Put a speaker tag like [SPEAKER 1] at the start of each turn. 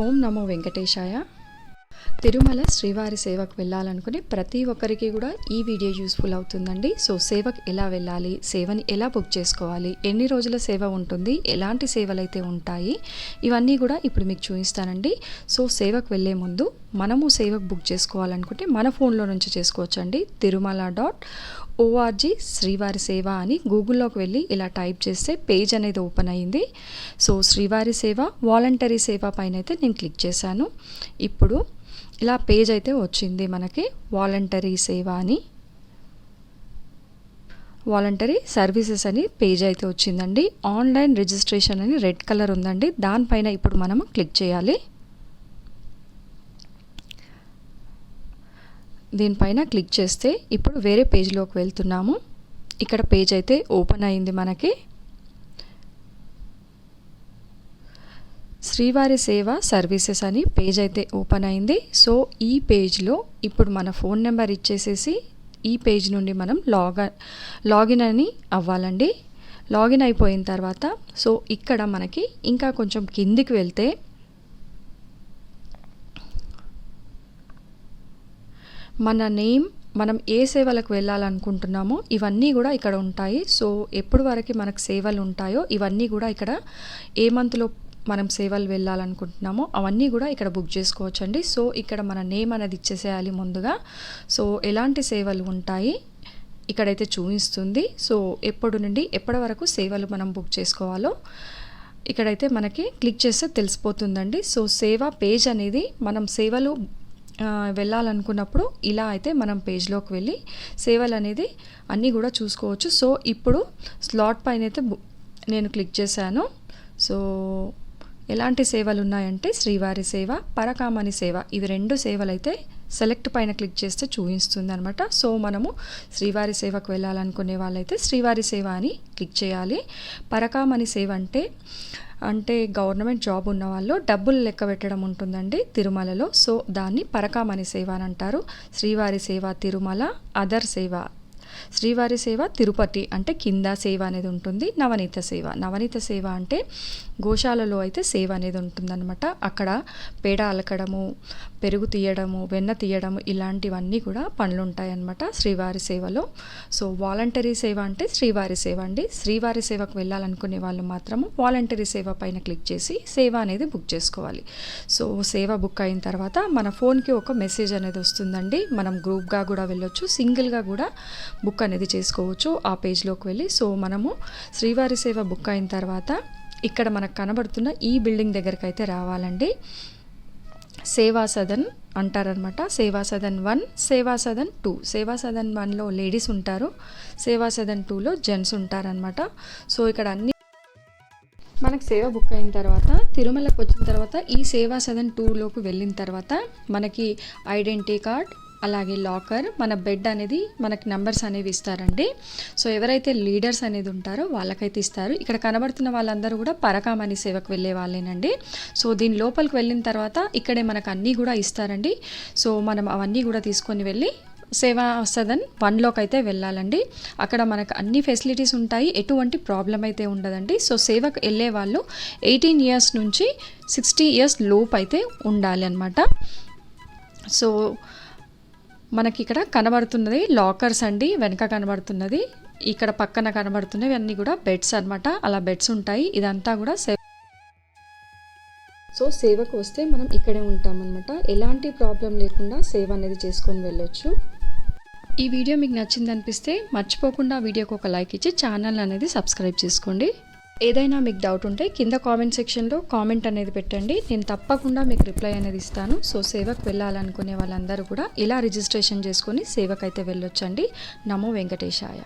[SPEAKER 1] ఓం నమో వెంకటేశాయ. తిరుమల శ్రీవారి సేవకు వెళ్ళాలనుకునే ప్రతి ఒక్కరికి కూడా ఈ వీడియో యూస్ఫుల్ అవుతుందండి. సో సేవకు ఎలా వెళ్ళాలి? సేవని ఎలా బుక్ చేసుకోవాలి? ఎన్ని రోజుల సేవ ఉంటుంది? ఎలాంటి సేవలు అయితే ఉంటాయి? ఇవన్నీ కూడా ఇప్పుడు మీకు చూపిస్తానండి. సో సేవకు వెళ్ళే ముందు మనము సేవకు బుక్ చేసుకోవాలనుకుంటే మన ఫోన్లో నుంచి చేసుకోవచ్చండి. తిరుమల డాట్ ఓఆర్జీ శ్రీవారి సేవ అని గూగుల్లోకి వెళ్ళి ఇలా టైప్ చేస్తే పేజ్ అనేది ఓపెన్ అయ్యింది సో శ్రీవారి సేవ వాలంటరీ సేవ పైన అయితే నేను క్లిక్ చేశాను. ఇప్పుడు ఇలా పేజ్ అయితే వచ్చింది మనకి. వాలంటరీ సేవ అని. వాలంటరీ సర్వీసెస్ అని పేజ్ అయితే వచ్చిందండి. ఆన్లైన్ రిజిస్ట్రేషన్ అని రెడ్ కలర్ ఉందండి. దానిపైన ఇప్పుడు మనము క్లిక్ చేయాలి. దీనిపైన క్లిక్ చేస్తే ఇప్పుడు వేరే పేజ్లోకి వెళ్తున్నాము. ఇక్కడ పేజ్ అయితే ఓపెన్ అయింది మనకి. శ్రీవారి సేవ సర్వీసెస్ అని పేజ్ అయితే ఓపెన్ అయింది. సో ఈ పేజ్లో ఇప్పుడు మన ఫోన్ నెంబర్ ఇచ్చేసేసి ఈ పేజ్ నుండి మనం లాగ్ లాగిన్ అని అవ్వాలండి. లాగిన్ అయిపోయిన తర్వాత సో ఇక్కడ మనకి ఇంకా కొంచెం కిందికి వెళ్తే మన నేమ్ మనం ఏ సేవలకు వెళ్ళాలనుకుంటున్నామో ఇవన్నీ కూడా ఇక్కడ ఉంటాయి. సో ఎప్పుడు వరకు మనకు సేవలు ఉంటాయో ఇవన్నీ కూడా ఇక్కడ ఏ మంత్లో మనం సేవలు వెళ్ళాలనుకుంటున్నామో అవన్నీ కూడా ఇక్కడ బుక్ చేసుకోవచ్చండి. సో ఇక్కడ మన నేమ్ అనేది ఇచ్చేసేయాలి ముందుగా. సో ఎలాంటి సేవలు ఉంటాయి? ఇక్కడైతే చూపిస్తుంది. సో ఎప్పుడు నుండి ఎప్పటి వరకు సేవలు మనం బుక్ చేసుకోవాలో ఇక్కడైతే మనకి క్లిక్ చేస్తే తెలిసిపోతుందండి. సో సేవ పేజ్ అనేది మనం సేవలు వెళ్ళాలనుకున్నప్పుడు ఇలా అయితే మనం పేజ్లోకి వెళ్ళి సేవలు అనేది అన్నీ కూడా చూసుకోవచ్చు. సో ఇప్పుడు స్లాట్ పైన అయితే నేను క్లిక్ చేశాను. సో ఎలాంటి సేవలు ఉన్నాయంటే శ్రీవారి సేవ పరకామణి సేవ. ఇవి రెండు సేవలు అయితే సెలెక్ట్ పైన క్లిక్ చేస్తే చూపిస్తుంది అనమాట సో మనము శ్రీవారి సేవకు వెళ్ళాలనుకునే వాళ్ళైతే శ్రీవారి సేవ అని క్లిక్ చేయాలి. పరకామణి సేవ అంటే అంటే గవర్నమెంట్ జాబ్ ఉన్న వాళ్ళు డబ్బులు లెక్క పెట్టడం ఉంటుందండి తిరుమలలో. సో దాన్ని పరకామణి సేవ అని అంటారు. శ్రీవారి సేవ తిరుమల అదర్ సేవ. శ్రీవారి సేవ తిరుపతి అంటే కింద సేవ అనేది ఉంటుంది నవనీత సేవ. నవనీత సేవ అంటే గోశాలలో అయితే సేవ అనేది ఉంటుందన్నమాట. అక్కడ పేడ అలకడము పెరుగు తీయడము వెన్న తీయడము ఇలాంటివన్నీ కూడా పనులు ఉంటాయన్నమాట శ్రీవారి సేవలో. సో వాలంటరీ సేవ అంటే శ్రీవారి సేవ అండి. శ్రీవారి సేవకు వెళ్ళాలనుకునే వాళ్ళు మాత్రము వాలంటరీ సేవ పైన క్లిక్ చేసి సేవ అనేది బుక్ చేసుకోవాలి. సో సేవ బుక్ అయిన తర్వాత మన ఫోన్కి ఒక మెసేజ్ అనేది వస్తుందండి. మనం గ్రూప్గా కూడా వెళ్ళొచ్చు సింగిల్గా కూడా బుక్ అనేది చేసుకోవచ్చు ఆ పేజ్లోకి వెళ్ళి. సో మనము శ్రీవారి సేవ బుక్ అయిన తర్వాత ఇక్కడ మనకు కనబడుతున్న ఈ బిల్డింగ్ దగ్గరికి అయితే రావాలండి. సేవా సదన్ అంటారనమాట. సేవా సదన్ వన్ సేవా సదన్ టూ. సేవా సదన్ వన్లో లేడీస్ ఉంటారు సేవా సదన్ టూలో జెంట్స్ ఉంటారనమాట. సో ఇక్కడ అన్ని మనకు సేవ బుక్ అయిన తర్వాత తిరుమలకు వచ్చిన తర్వాత ఈ సేవా సదన్ టూలోకి వెళ్ళిన తర్వాత మనకి ఐడెంటిటీ కార్డ్ అలాగే లాకర్ మన బెడ్ అనేది మనకి నెంబర్స్ అనేవి ఇస్తారండి. సో ఎవరైతే లీడర్స్ అనేది ఉంటారో వాళ్ళకైతే ఇస్తారు. ఇక్కడ కనబడుతున్న వాళ్ళందరూ కూడా పరకామణి సేవకు వెళ్ళే వాళ్ళేనండి. సో దీని లోపలికి వెళ్ళిన తర్వాత ఇక్కడే మనకు అన్నీ కూడా ఇస్తారండి. సో మనం అవన్నీ కూడా తీసుకొని వెళ్ళి సేవా సదన్ వన్లోకి అయితే వెళ్ళాలండి. అక్కడ మనకు అన్ని ఫెసిలిటీస్ ఉంటాయి. ఎటువంటి ప్రాబ్లం అయితే ఉండదండి. సో సేవకు వెళ్ళే వాళ్ళు ఎయిటీన్ ఇయర్స్ నుంచి సిక్స్టీ ఇయర్స్ లోపు అయితే ఉండాలి అనమాట సో మనకి ఇక్కడ కనబడుతున్నది లాకర్స్ అండి వెనక కనబడుతున్నది ఇక్కడ పక్కన కనబడుతున్నవి అన్నీ కూడా బెడ్స్ అనమాట అలా బెడ్స్ ఉంటాయి ఇదంతా కూడా సేవ సో సేవకు వస్తే మనం ఇక్కడే ఉంటామన్నమాట. ఎలాంటి ప్రాబ్లం లేకుండా సేవ అనేది చేసుకొని వెళ్ళొచ్చు. ఈ వీడియో మీకు నచ్చింది అనిపిస్తే మర్చిపోకుండా వీడియోకి ఒక లైక్ ఇచ్చి ఛానల్ అనేది సబ్స్క్రైబ్ చేసుకోండి. ఏదైనా మీకు డౌట్ ఉంటే కింద కామెంట్ సెక్షన్లో కామెంట్ అనేది పెట్టండి. నేను తప్పకుండా మీకు రిప్లై అనేది ఇస్తాను. సో సేవకు వెళ్ళాలనుకునే వాళ్ళందరూ కూడా ఇలా రిజిస్ట్రేషన్ చేసుకొని సేవకైతే వెళ్ళొచ్చండి. నమో వెంకటేశాయ.